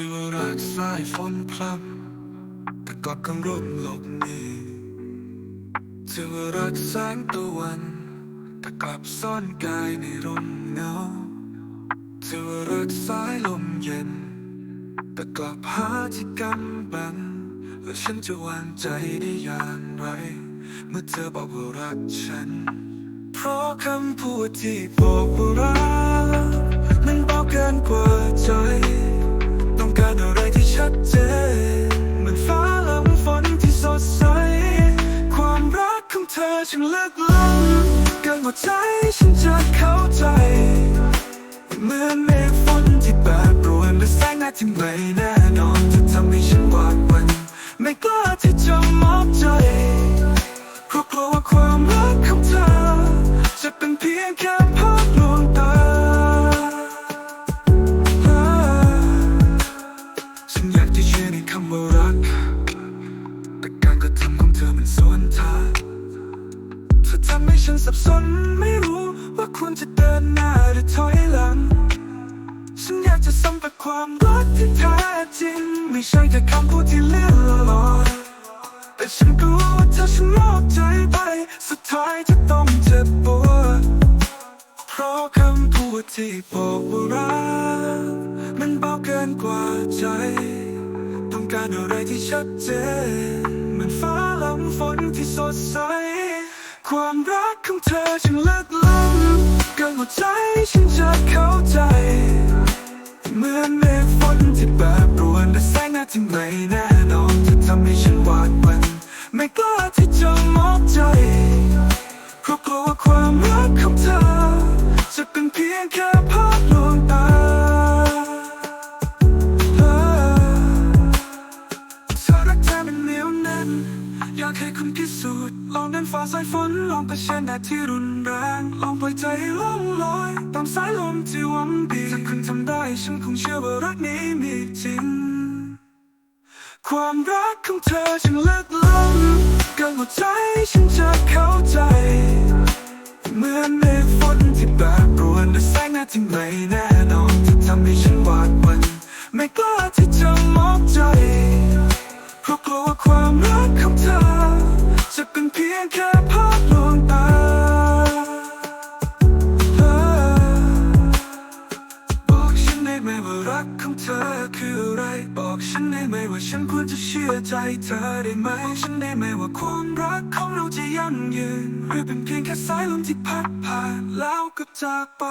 ชื่อว่ารักสายฝนพรำแต่ก็กังรุ่มหลบหนีชื่อว่ารักแสงตะวันแต่กลับซ่อนกายในร่มเงาชื่อว่ารักสายลมเย็น แต่กลับหาที่กำบังแล้วฉันจะวางใจได้อย่างไร เมื่อเธอบอกว่ารักฉัน เพราะคำพูดที่บอกว่า ใจ ฉันจะเข้าใจ เหมือนเมฆฝนที่แปรปรวนและแสงหน้าที่ไม่แน่นอนจะทำให้ฉันหวาดหวั่นไม่กล้าที่จะมอบใจเพราะกลัวว่าความรักของเธอ จะเป็นเพียงแค่ ทำให้ฉันสับสนไม่รู้ว่าควรจะเดินหน้าหรือถอยหลัง ฉันอยากจะสัมผัสความรักที่แท้จริง ไม่ใช่แค่คำพูดที่เลื่อนลอยแต่ฉันกลัวว่าถ้าฉันมอบใจไป สุดท้ายจะต้องเจ็บปวดเพราะคำพูดที่บอกว่ารักมันเบาเกินกว่าใจ ต้องการอะไรที่ชัดเจนเหมือนฟ้าหลังฝนที่สดใส ความรักของเธอช่างลึกล้ำเกินกว่าใจฉันจะเข้าใจ เหมือนเมฆฝนที่แปรปรวนและแสงหน้าที่ไม่แน่นอนจะทำให้ฉันหวาดหวั่นไม่กล้าที่จะมอบใจเพราะกลัวว่าความรักของเธอ จะเป็นเพียงแค่ภาพลวงตาเธอรักแท้มันเหนียวแน่น อยากให้คุณพิสูจน์ลองเดินฝ่าสายฝนลองเผชิญแดดที่รุนแรง ลองปล่อยใจให้ล่องลอย ตามสายลมที่หวังดีถ้าคุณทำได้ฉันคงเชื่อว่ารักนี้มีจริง ความรักของเธอช่างลึกล้ำเกินกว่าใจฉันจะเข้าใจ เหมือนเมฆฝนที่แปรปรวนและแสงหน้าที่ไม่แน่นอนที่ทำให้ฉันหวาดหวั่นไม่กล้าที่จะมอบใจ ราะกลัวว่าความรักของเธอ จะเป็นเพียงแค่ภาพลวงตาบอกฉันได้ไหมว่ารักของเธอคืออะไร บอกฉันได้ไหมว่าฉันควรจะเชื่อใจเธอได้ไหมฉันได้ไหมว่าความรักของเราจะยั่งยืนหรือเป็นเพียงแค่สายลมที่พัดผ่านแล้วก็จากไป